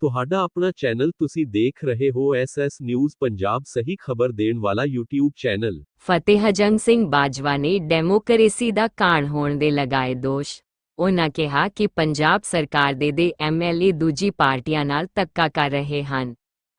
ਤੁਹਾਡਾ ਆਪਣਾ ਚੈਨਲ ਤੁਸੀਂ ਦੇਖ ਰਹੇ ਹੋ ਐਸਐਸ ਨਿਊਜ਼ ਪੰਜਾਬ ਸਹੀ ਖਬਰ ਦੇਣ ਵਾਲਾ YouTube ਚੈਨਲ। ਫਤਿਹਜੰਗ ਸਿੰਘ ਬਾਜਵਾ ਨੇ ਡੈਮੋਕ੍ਰੇਸੀ ਦਾ ਕਾਣ ਹੋਣ ਦੇ ਲਗਾਏ ਦੋਸ਼। ਉਨ੍ਹਾਂ ਕਿਹਾ ਕਿ ਪੰਜਾਬ ਸਰਕਾਰ ਦੇ ਦੇ ਐਮਐਲਏ ਦੂਜੀ ਪਾਰਟੀਆਂ ਨਾਲ ਧੱਕਾ ਕਰ ਰਹੇ ਹਨ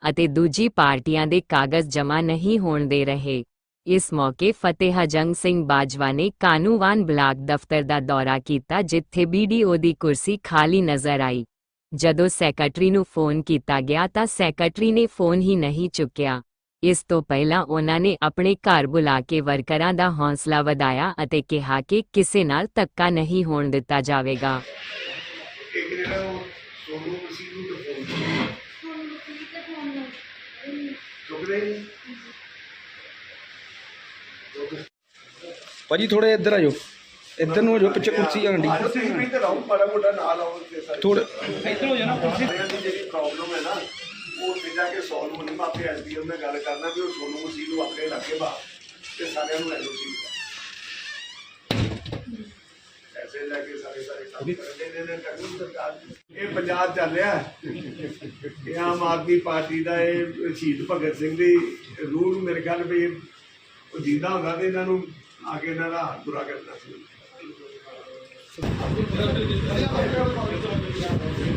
ਅਤੇ ਦੂਜੀ ਪਾਰਟੀਆਂ ਦੇ ਕਾਗਜ਼ ਜਮ੍ਹਾਂ ਨਹੀਂ ਹੋਣ ਦੇ ਰਹੇ। ਇਸ ਮੌਕੇ ਫਤਿਹਜੰਗ ਸਿੰਘ ਬਾਜਵਾ ਨੇ ਕਾਨੂੰਵਾਨ ਬਲਾਕ ਦਫ਼ਤਰ ਦਾ ਦੌਰਾ ਕੀਤਾ ਜਿੱਥੇ ਬੀਡੀਓ ਦੀ ਕੁਰਸੀ ਖਾਲੀ ਨਜ਼ਰ ਆਈ। ਜਦੋਂ ਸੈਕਟਰੀ ਨੂੰ ਫੋਨ ਕੀਤਾ ਗਿਆ ਤਾਂ ਸੈਕਟਰੀ ਨੇ ਫੋਨ ਹੀ ਨਹੀਂ ਚੁੱਕਿਆ। ਇਸ ਤੋਂ ਪਹਿਲਾਂ ਉਹਨਾਂ ਨੇ ਆਪਣੇ ਘਰ ਬੁਲਾ ਕੇ ਵਰਕਰਾਂ ਦਾ ਹੌਸਲਾ ਵਧਾਇਆ ਅਤੇ ਕਿਹਾ ਕਿ ਕਿਸੇ ਨਾਲ ਧੱਕਾ ਨਹੀਂ ਹੋਣ ਦਿੱਤਾ ਜਾਵੇਗਾ। ਇੱਕ ਜਿਹੜਾ ਉਹ ਸੋਨੂੰ ਮਸੀਹ ਨੂੰ ਤਾਂ ਫੋਨ ਚੁੱਕਦੇ ਨੀ। ਭਾਜੀ ਥੋੜੇ ਇੱਧਰ ਆ ਜਾਓ। ਇੱਧਰ ਨੂੰ ਜਾਓ ਪਿੱਛੇ ਕੁਰਸੀ ਆਣ ਦੀ ਤੁਸੀਂ ਵੀ ਤੇ ਲਾਓ ਬੜਾ ਮੋਟਾ ਨਾਲ ਆਓ ਤੇ ਸਾਰੇ। ਥੋੜੇ ਇੱਧਰ ਹੋ ਜਾਣਾ ਕੁਰਸੀ। ਦੀ ਜਿਹੜੀ ਪ੍ਰੋਬਲਮ ਹੈ ਨਾ ਉਹ ਤੇ ਜਾ ਕੇ ਸੋਲਵ ਹੋਣੀ ਮੈਂ ਆਪੇ ਐਸਡੀਐਮ ਨਾਲ ਗੱਲ ਕਰਨਾ ਵੀ ਉਹ ਸੋਨੂੰ ਮਸੀਹ ਨੂੰ ਆਪਣੇ ਇਲਾਕੇ ਬਾ ਤੇ ਸਾਰਿਆਂ ਨੂੰ ਐਲਓਸੀ ਐਸੇ ਲੈ ਕੇ ਸਾਰੇ ਸਾਰੇ ਕੰਮ ਕਰਦੇ ਨੇ ਨੇ ਕਰਨੀ ਸਰਕਾਰ ਇਹ ਪੰਜਾਬ ਚੱਲ ਰਿਹਾ। ਹੈ। ਇਹ ਆਮ ਆਦਮੀ ਪਾਰਟੀ ਦਾ ਇਹ ਸ਼ਹੀਦ ਭਗਤ ਸਿੰਘ ਦੀ ਰੂਹ ਨੂੰ ਮੇਰੇ ਖਿਆਲ ਵੀ ਉਹ ਜਿੰਦਾ ਹੁੰਦਾ ਤੇ ਇਹਨਾਂ ਨੂੰ ਆ ਕੇ ਇਹਨਾਂ ਦਾ ਹੱਥ ਬੁਰਾ ਕਰਨਾ ਸੀ।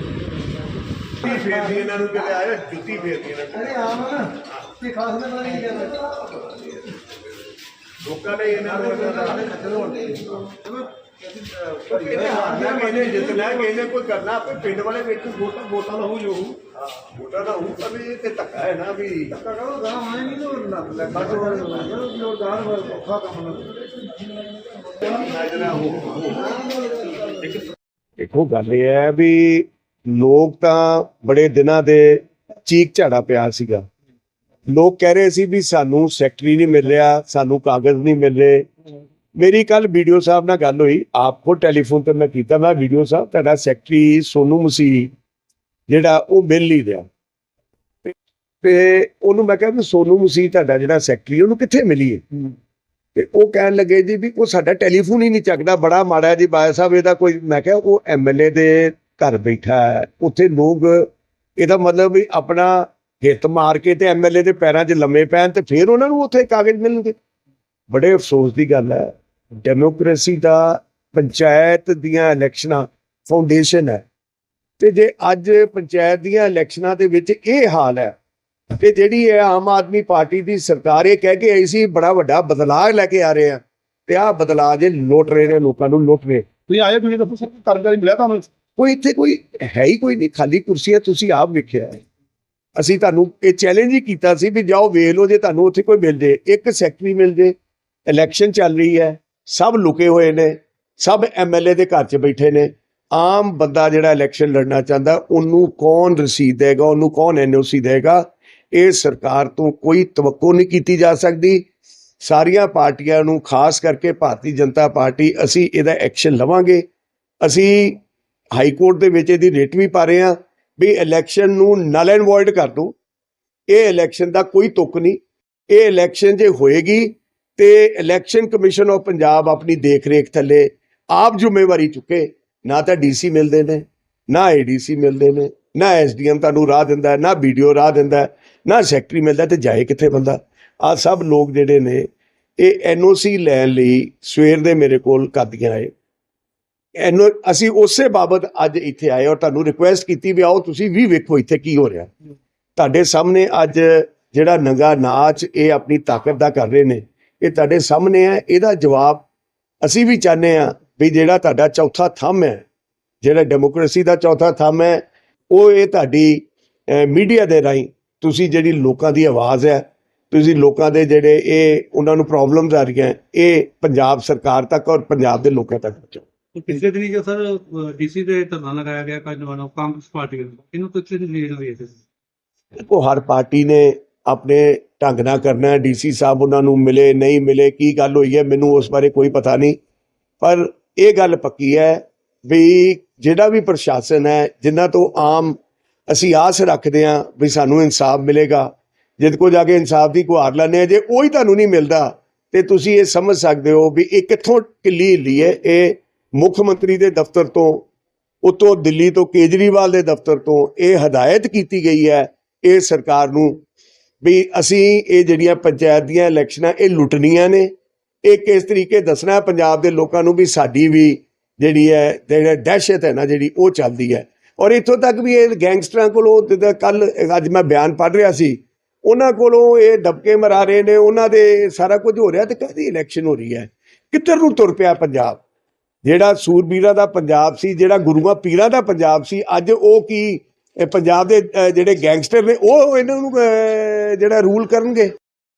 ਜੁੱਤੀ ਫੇਰਦੀ ਇਹਨਾਂ ਨੂੰ ਕਿਤੇ ਆਏ ਜੁੱਤੀ ਫੇਰਦੀ ਇਹਨਾਂ ਨੂੰ। ਅਰੇ ਆਮ ਆ ਨਾ ਤੇ ਖਾਸ ਨੇ ਪਤਾ ਨਹੀਂ ਕੀ ਕਰਨਾ ਲੋਕਾਂ ਨੇ ਇਹਨਾਂ ਨੂੰ ਖੱਜਲ ਹੋਣ ਦੇ। ਕਿਹਨੇ ਹਾਰਨਾ ਕਿਹਨੇ ਜਿੱਤਣਾ ਕਿਹਨੇ ਕੋਈ ਕਰਨਾ ਆਪੇ ਪਿੰਡ ਵਾਲੇ ਵੇਖੂ ਵੋਟਾਂ ਵੋਟਾਂ ਦਾ ਹੋਊ ਜੋ ਹੋਊ। ਵੋਟਾਂ ਦਾ ਹੋਊ ਪਰ ਇਹ ਤੇ ਧੱਕਾ ਹੈ ਨਾ ਵੀ ਕਰੋ ਗਾਂ ਆਏਗੀ ਤਾਂ ਲੱਗਾ। ਤੋਂ ਲੋਰਦਾਰ ਔਖਾ ਕੰਮ ਨਾ ਜਿਹੜਾ ਹੋ ਦੇਖੋ ਗੱਲ ਇਹ ਹੈ ਵੀ ਲੋਕ ਤਾਂ ਬੜੇ ਦਿਨਾਂ ਦੇ ਚੀਕ ਝਾੜਾ ਪਿਆ ਸੀਗਾ। ਲੋਕ ਕਹਿ ਰਹੇ ਸੀ ਵੀ ਸਾਨੂੰ ਸੈਕਟਰੀ ਨਹੀਂ ਮਿਲ ਰਿਹਾ ਸਾਨੂੰ ਕਾਗਜ਼ ਨਹੀਂ ਮਿਲ। ਰਹੇ ਮੇਰੀ ਕੱਲ ਵੀਡੀਓ ਸਾਹਿਬ ਨਾਲ ਗੱਲ ਹੋਈ ਆਪ ਕੋ ਟੈਲੀਫੋਨ ਤੇ ਮੈਂ ਕੀਤਾ ਮੈਂ ਵੀਡੀਓ ਸਾਹਿਬ ਤੁਹਾਡਾ ਸੈਕਟਰੀ ਸੋਨੂ ਮਸੀਹ ਜਿਹੜਾ ਉਹ ਮਿਲ ਨਹੀਂ ਰਿਹਾ। ਤੇ- ਉਹਨੂੰ ਮੈਂ ਕਿਹਾ ਵੀ ਸੋਨੂ ਮਸੀਹ ਤੁਹਾਡਾ ਜਿਹੜਾ ਸੈਕਟਰੀ ਉਹਨੂੰ ਕਿੱਥੇ ਮਿਲੀਏ? ਤੇ ਉਹ ਕਹਿਣ ਲੱਗੇ ਜੀ ਵੀ ਉਹ ਸਾਡਾ ਟੈਲੀਫੋਨ ਹੀ ਨਹੀਂ ਚੱਕਦਾ ਬੜਾ ਮਾੜਾ ਜੀ ਬਾਇਆ ਸਾਹਿਬ ਇਹਦਾ ਕੋਈ ਮੈਂ ਕਿਹਾ ਉਹ ਐਮਐਲਏ ਦੇ ਘਰ ਬੈਠਾ ਹੈ ਉੱਥੇ ਲੋਕ ਇਹਦਾ ਮਤਲਬ ਵੀ ਆਪਣਾ ਹਿੱਤ ਮਾਰ ਕੇ ਤੇ ਐਮਐਲਏ ਦੇ ਪੈਰਾਂ 'ਚ ਲੰਮੇ ਪੈਣ ਤੇ ਫਿਰ ਉਹਨਾਂ ਨੂੰ ਉੱਥੇ ਕਾਗਜ਼ ਮਿਲਣਗੇ। ਬੜੇ ਅਫਸੋਸ ਦੀ ਗੱਲ ਹੈ। ਡੈਮੋਕ੍ਰੇਸੀ ਦਾ ਪੰਚਾਇਤ ਦੀਆਂ ਇਲੈਕਸ਼ਨਾਂ ਫਾਊਂਡੇਸ਼ਨ ਹੈ। ਤੇ ਜੇ ਅੱਜ ਪੰਚਾਇਤ ਦੀਆਂ ਇਲੈਕਸ਼ਨਾਂ ਦੇ ਵਿੱਚ ਇਹ ਹਾਲ ਹੈ ਤੇ ਜਿਹੜੀ ਹੈ ਆਮ ਆਦਮੀ ਪਾਰਟੀ ਦੀ ਸਰਕਾਰ ਇਹ ਕਹਿ ਕੇ ਆਈ ਸੀ ਬੜਾ ਵੱਡਾ ਬਦਲਾਅ ਲੈ ਕੇ ਆ ਰਹੇ ਆ ਤੇ ਆਹ ਬਦਲਾਅ ਜੇ ਲੁੱਟ ਰਹੇ ਨੇ ਲੋਕਾਂ ਨੂੰ ਲੁੱਟ ਰਹੇ। ਤੁਸੀਂ ਆਏ ਤੁਸੀਂ ਦੱਸੋ ਸਰ ਕਰਮਚਾਰੀ ਮਿਲਿਆ ਤੁਹਾਨੂੰ? ਕੋਈ ਇੱਥੇ ਕੋਈ ਹੈ ਹੀ ਕੋਈ ਨਹੀਂ ਖਾਲੀ ਕੁਰਸੀਆਂ ਤੁਸੀਂ ਆਪ ਵੇਖਿਆ ਹੈ। ਅਸੀਂ ਤੁਹਾਨੂੰ ਇਹ ਚੈਲੰਜ ਹੀ ਕੀਤਾ ਸੀ ਵੀ ਜਾਓ ਵੇਖ ਲਓ ਜੇ ਤੁਹਾਨੂੰ ਉੱਥੇ ਕੋਈ ਮਿਲ ਜੇ ਇੱਕ ਸੈਕਟਰੀ ਮਿਲ ਜੇ ਇਲੈਕਸ਼ਨ ਚੱਲ ਰਹੀ ਹੈ। ਸਭ ਲੁਕੇ ਹੋਏ ਨੇ, ਸਭ ਐਮਐਲਏ ਦੇ ਘਰ 'ਚ ਬੈਠੇ ਨੇ। ਆਮ ਬੰਦਾ ਜਿਹੜਾ ਇਲੈਕਸ਼ਨ ਲੜਨਾ ਚਾਹੁੰਦਾ, ਉਹਨੂੰ ਕੌਣ ਰਸੀਦ ਦੇਗਾ, ਉਹਨੂੰ ਕੌਣ ਐਨਓਸੀ ਦੇਗਾ? ਇਹ ਸਰਕਾਰ ਤੋਂ ਕੋਈ ਤਵੱਕੋ ਨਹੀਂ ਕੀਤੀ ਜਾ ਸਕਦੀ। ਸਾਰੀਆਂ ਪਾਰਟੀਆਂ ਨੂੰ ਖਾਸ ਕਰਕੇ ਭਾਰਤੀ ਜਨਤਾ ਪਾਰਟੀ, ਅਸੀਂ ਇਹਦਾ ਐਕਸ਼ਨ ਲਵਾਂਗੇ। ਅਸੀਂ ਹਾਈ ਕੋਰਟ ਦੇ ਵਿੱਚ ਇਹਦੀ ਰੇਟ ਵੀ ਪਾ ਰਹੇ ਹਾਂ ਵੀ ਇਲੈਕਸ਼ਨ ਨੂੰ ਨਲ ਐਂਡ ਵੋਇਡ ਕਰ ਦੋ ਇਹ ਇਲੈਕਸ਼ਨ ਦਾ ਕੋਈ ਤੁੱਕ ਨਹੀਂ। ਇਹ ਇਲੈਕਸ਼ਨ ਜੇ ਹੋਏਗੀ ਤੇ ਇਲੈਕਸ਼ਨ ਕਮਿਸ਼ਨ ਆਫ ਪੰਜਾਬ ਆਪਣੀ ਦੇਖ ਰੇਖ ਥੱਲੇ ਆਪ ਜ਼ਿੰਮੇਵਾਰੀ ਚੁੱਕੇ। ਨਾ ਤਾਂ ਡੀਸੀ ਮਿਲਦੇ ਨੇ ਨਾ ਏਡੀਸੀ ਮਿਲਦੇ ਨੇ ਨਾ ਐਸਡੀਐਮ ਤੁਹਾਨੂੰ ਰਾਹ ਦਿੰਦਾ ਹੈ, ਨਾ ਵੀਡੀਓ ਰਾਹ ਦਿੰਦਾ ਹੈ, ਨਾ ਸੈਕਟਰੀ ਮਿਲਦਾ ਤੇ ਜਾਏ ਕਿੱਥੇ ਬੰਦਾ। ਆ ਸਭ ਲੋਕ ਜਿਹੜੇ ਨੇ ਇਹ ਐਨਓਸੀ ਲੈਣ ਲਈ ਸਵੇਰ ਦੇ ਮੇਰੇ ਕੋਲ ਕਾਦੀਆਂ ਆਏ ਐਨੋ ਅਸੀਂ ਉਸੇ ਬਾਬਤ ਅੱਜ ਇੱਥੇ ਆਏ ਔਰ ਤੁਹਾਨੂੰ ਰਿਕੁਐਸਟ ਕੀਤੀ ਵੀ ਆਓ ਤੁਸੀਂ ਵੀ ਵੇਖੋ ਇੱਥੇ ਕੀ ਹੋ ਰਿਹਾ। ਤੁਹਾਡੇ ਸਾਹਮਣੇ ਅੱਜ ਜਿਹੜਾ ਨੰਗਾ ਨਾਚ ਇਹ ਆਪਣੀ ਤਾਕਤ ਦਾ ਕਰ ਰਹੇ ਨੇ। ਇਹ ਤੁਹਾਡੇ ਸਾਹਮਣੇ ਹੈ। ਇਹਦਾ ਜਵਾਬ ਅਸੀਂ ਵੀ ਚਾਹੁੰਦੇ ਆ ਵੀ ਜਿਹੜਾ ਤੁਹਾਡਾ ਚੌਥਾ ਥੰਮ ਹੈ ਜਿਹੜਾ ਡੈਮੋਕ੍ਰੇਸੀ ਦਾ ਚੌਥਾ ਥੰਮ ਹੈ ਉਹ ਇਹ ਤੁਹਾਡੀ ਮੀਡੀਆ ਦੇ ਰਾਹੀਂ ਤੁਸੀਂ ਜਿਹੜੀ ਲੋਕਾਂ ਦੀ ਆਵਾਜ਼ ਹੈ ਤੁਸੀਂ ਲੋਕਾਂ ਦੇ ਜਿਹੜੇ ਇਹ ਉਹਨਾਂ ਨੂੰ ਪ੍ਰੋਬਲਮਸ ਆ ਰਹੀਆਂ ਇਹ ਪੰਜਾਬ ਸਰਕਾਰ ਤੱਕ ਔਰ ਪੰਜਾਬ ਦੇ ਲੋਕਾਂ ਤੱਕ ਪਹੁੰਚਾਓ। ਪਿਛਲੇ ਦਿਨੀ ਜੋ ਸਰ ਡੀਸੀ ਦੇ ਧਰਨਾ ਲਗਾਇਆ ਗਿਆ ਕਾਂਗਰਸ ਪਾਰਟੀ ਵੱਲੋਂ। ਇਹਨੂੰ ਦਿਨ ਲੀਡ ਹੋਈ ਹੈ? ਦੇਖੋ ਹਰ ਪਾਰਟੀ ਨੇ ਆਪਣੇ ਢੰਗ ਨਾਲ ਕਰਨਾ ਹੈ। ਡੀਸੀ ਸਾਹਿਬ ਉਹਨਾਂ ਨੂੰ ਮਿਲੇ, ਨਹੀਂ ਮਿਲੇ, ਕੀ ਗੱਲ ਹੋਈ ਹੈ, ਮੈਨੂੰ ਉਸ ਬਾਰੇ ਕੋਈ ਪਤਾ ਨਹੀਂ। ਪਰ ਇਹ ਗੱਲ ਪੱਕੀ ਹੈ ਵੀ ਜਿਹੜਾ ਵੀ ਪ੍ਰਸ਼ਾਸਨ ਹੈ, ਜਿਨ੍ਹਾਂ ਤੋਂ ਆਮ ਅਸੀਂ ਆਸ ਰੱਖਦੇ ਹਾਂ ਵੀ ਸਾਨੂੰ ਇਨਸਾਫ ਮਿਲੇਗਾ ਜਿੱਦ ਕੋ ਜਾ ਕੇ ਇਨਸਾਫ ਦੀ ਗੁਹਾਰ ਲਾਣੇ ਜੇ ਉਹ ਹੀ ਤੁਹਾਨੂੰ ਨਹੀਂ ਮਿਲਦਾ, ਤੇ ਤੁਸੀਂ ਇਹ ਸਮਝ ਸਕਦੇ ਹੋ ਵੀ ਇਹ ਕਿੱਥੋਂ ਢਿੱਲੀ ਹਿੱਲੀ ਹੈ। ਇਹ ਮੁੱਖ ਮੰਤਰੀ ਦੇ ਦਫ਼ਤਰ ਤੋਂ, ਉਤੋਂ ਦਿੱਲੀ ਤੋਂ ਕੇਜਰੀਵਾਲ ਦੇ ਦਫ਼ਤਰ ਤੋਂ ਇਹ ਹਦਾਇਤ ਕੀਤੀ ਗਈ ਹੈ, ਇਹ ਸਰਕਾਰ ਨੂੰ ਵੀ ਅਸੀਂ ਇਹ ਜਿਹੜੀਆਂ ਪੰਚਾਇਤ ਦੀਆਂ ਇਲੈਕਸ਼ਨਾਂ, ਇਹ ਲੁੱਟਣੀਆਂ ਨੇ। ਇਹ ਕਿਸ ਤਰੀਕੇ ਦੱਸਣਾ ਪੰਜਾਬ ਦੇ ਲੋਕਾਂ ਨੂੰ ਵੀ ਸਾਡੀ ਵੀ ਜਿਹੜੀ ਹੈ, ਜਿਹੜਾ ਦਹਿਸ਼ਤ ਹੈ ਨਾ, ਜਿਹੜੀ ਉਹ ਚੱਲਦੀ ਹੈ। ਔਰ ਇੱਥੋਂ ਤੱਕ ਵੀ ਇਹ ਗੈਂਗਸਟਰਾਂ ਕੋਲੋਂ ਜਿੱਦਾਂ ਕੱਲ ਅੱਜ ਮੈਂ ਬਿਆਨ ਪੜ੍ਹ ਰਿਹਾ ਸੀ, ਉਹਨਾਂ ਕੋਲੋਂ ਇਹ ਡਬਕੇ ਮਰਾ ਰਹੇ ਨੇ, ਉਹਨਾਂ ਦੇ ਸਾਰਾ ਕੁਝ ਹੋ ਰਿਹਾ ਤੇ ਕਦੀ ਇਲੈਕਸ਼ਨ ਹੋ ਰਹੀ ਹੈ? ਕਿੱਧਰ ਨੂੰ ਤੁਰ ਪਿਆ ਪੰਜਾਬ? ਜਿਹੜਾ ਸੂਰਬੀਰਾਂ ਦਾ ਪੰਜਾਬ ਸੀ, ਜਿਹੜਾ ਗੁਰੂਆਂ ਪੀਰਾਂ ਦਾ ਪੰਜਾਬ ਸੀ, ਅੱਜ ਉਹ ਕੀ ਪੰਜਾਬ ਦੇ ਜਿਹੜੇ ਗੈਂਗਸਟਰ ਨੇ ਉਹ ਇਹਨਾਂ ਨੂੰ ਜਿਹੜਾ ਰੂਲ ਕਰਨਗੇ।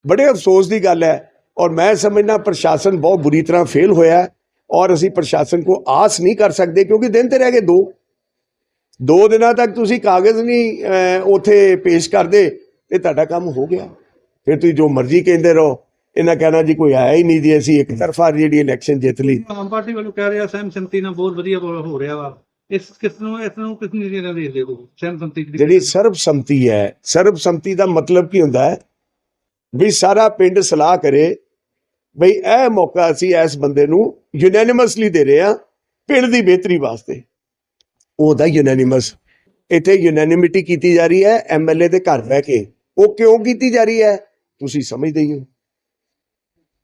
ਬੜੇ ਅਫਸੋਸ ਦੀ ਗੱਲ ਹੈ ਔਰ ਮੈਂ ਸਮਝਦਾ ਪ੍ਰਸ਼ਾਸਨ ਬਹੁਤ ਬੁਰੀ ਤਰ੍ਹਾਂ ਫੇਲ ਹੋਇਆ ਔਰ ਅਸੀਂ ਪ੍ਰਸ਼ਾਸਨ ਕੋ ਆਸ ਨਹੀਂ ਕਰ ਸਕਦੇ ਕਿਉਂਕਿ ਦਿਨ ਤੇ ਰਹਿ ਗਏ ਦੋ। ਦੋ ਦਿਨਾਂ ਤੱਕ ਤੁਸੀਂ ਕਾਗਜ਼ ਨਹੀਂ ਅਹ, ਉੱਥੇ ਪੇਸ਼ ਕਰਦੇ ਤੇ ਤੁਹਾਡਾ ਕੰਮ ਹੋ ਗਿਆ। ਫਿਰ ਤੁਸੀਂ ਜੋ ਮਰਜ਼ੀ ਕਹਿੰਦੇ ਰਹੋ। ਇਹਨਾਂ ਕਹਿਣਾ ਜੀ ਕੋਈ ਆਇਆ ਹੀ ਨਹੀਂ ਜੀ ਅਸੀਂ ਇੱਕ ਤਰਫਾ ਜਿਹੜੀ ਇਲੈਕਸ਼ਨ ਜਿੱਤ ਲਈ। ਆਮ ਪਾਰਟੀ ਵੱਲੋਂ ਕਹਿ ਰਿਹਾ ਸਹਿਮ ਨਾਲ ਬਹੁਤ ਵਧੀਆ ਹੋ ਰਿਹਾ ਵਾ। ਇਸ, ਕਿਸ ਨੂੰ, ਇਸ ਨੂੰ ਕਿਸ ਨੇ ਜਿਹੜਾ ਦੇਖਦੇ ਹੋ ਸਹਿਮ ਸੰਮਤੀ ਜਿਹੜੀ ਸਰਬਸੰਮਤੀ ਹੈ, ਸਰਬਸੰਮਤੀ ਦਾ ਮਤਲਬ ਕੀ ਹੁੰਦਾ ਹੈ? ਵੀ ਸਾਰਾ ਪਿੰਡ ਸਲਾਹ ਕਰੇ, ਬਈ ਇਹ ਮੌਕਾ ਅਸੀਂ ਇਸ ਬੰਦੇ ਨੂੰ ਯੂਨੈਨਿਮਸਲੀ ਦੇ ਰਹੇ ਹਾਂ, ਪਿੰਡ ਦੀ ਬਿਹਤਰੀ ਵਾਸਤੇ। ਉਹਦਾ ਯੂਨੈਨਿਮਸ ਇੱਥੇ ਯੂਨੈਨਿਮਿਟੀ ਕੀਤੀ ਜਾ ਰਹੀ ਹੈ ਐਮਐਲਏ ਦੇ ਘਰ ਬਹਿ ਕੇ। ਉਹ ਕਿਉਂ ਕੀਤੀ ਜਾ ਰਹੀ ਹੈ? ਤੁਸੀਂ ਸਮਝਦੇ ਹੀ ਹੋ।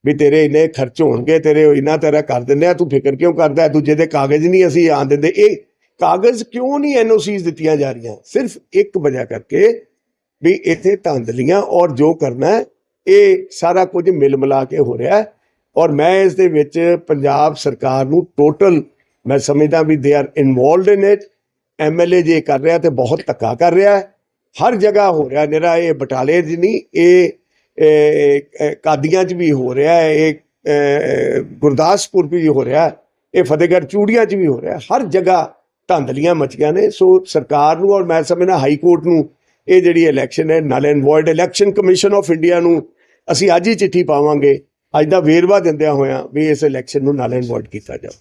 ਵੀ ਤੇਰੇ ਇੰਨੇ ਖਰਚ ਹੋਣਗੇ, ਤੇਰੇ ਇੰਨਾ ਤੇਰਾ ਕਰ ਦਿੰਦੇ ਆ, ਤੂੰ ਫਿਕਰ ਕਿਉਂ ਕਰਦਾ? ਦੂਜੇ ਦੇ ਕਾਗਜ਼ ਨਹੀਂ ਅਸੀਂ ਆਣ ਦਿੰਦੇ। ਇਹ ਕਾਗਜ਼ ਕਿਉਂ ਨਹੀਂ ਐਨਓਸੀਜ਼ ਦਿੱਤੀਆਂ ਜਾ ਰਹੀਆਂ? ਸਿਰਫ ਇੱਕ ਵਜ੍ਹਾ ਕਰਕੇ ਵੀ ਇੱਥੇ ਧਾਂਦਲੀਆਂ ਔਰ ਜੋ ਕਰਨਾ ਇਹ ਸਾਰਾ ਕੁਝ ਮਿਲ ਮਿਲਾ ਕੇ ਹੋ ਰਿਹਾ ਹੈ ਔਰ ਮੈਂ ਇਸ ਦੇ ਵਿੱਚ ਪੰਜਾਬ ਸਰਕਾਰ ਨੂੰ ਟੋਟਲ ਮੈਂ ਸਮਝਦਾ ਵੀ they are involved in it MLA ਜੇ ਕਰ ਰਿਹਾ ਤੇ ਬਹੁਤ ਧੱਕਾ ਕਰ ਰਿਹਾ ਹੈ। ਹਰ ਜਗ੍ਹਾ ਹੋ ਰਿਹਾ ਨਿਰਾ ਇਹ ਬਟਾਲੇ 'ਚ ਨਹੀਂ, ਇਹ ਕਾਦੀਆਂ 'ਚ ਵੀ ਹੋ ਰਿਹਾ ਹੈ, ਇਹ ਗੁਰਦਾਸਪੁਰ ਵੀ ਹੋ ਰਿਹਾ ਹੈ, ਇਹ ਫਤਿਹਗੜ੍ਹ ਚੂੜੀਆਂ 'ਚ ਵੀ ਹੋ ਰਿਹਾ ਹਰ ਜਗ੍ਹਾ ਧਾਂਦਲੀਆਂ ਮਚੀਆਂ ਨੇ। ਸੋ ਸਰਕਾਰ ਨੂੰ ਔਰ ਮੈਂ ਸਮਝਣਾ ਹਾਈ ਕੋਰਟ ਨੂੰ ਇਹ ਜਿਹੜੀ ਇਲੈਕਸ਼ਨ ਹੈ null and void election commission of India ਨੂੰ ਅਸੀਂ ਅੱਜ ਹੀ ਚਿੱਠੀ ਪਾਵਾਂਗੇ। ਅੱਜ ਦਾ ਵੇਰਵਾ ਦਿੰਦਿਆਂ ਹੋਇਆਂ ਵੀ ਇਸ ਇਲੈਕਸ਼ਨ ਨੂੰ ਨਲ ਐਂਡ ਵੋਇਡ ਕੀਤਾ ਜਾਵੇ।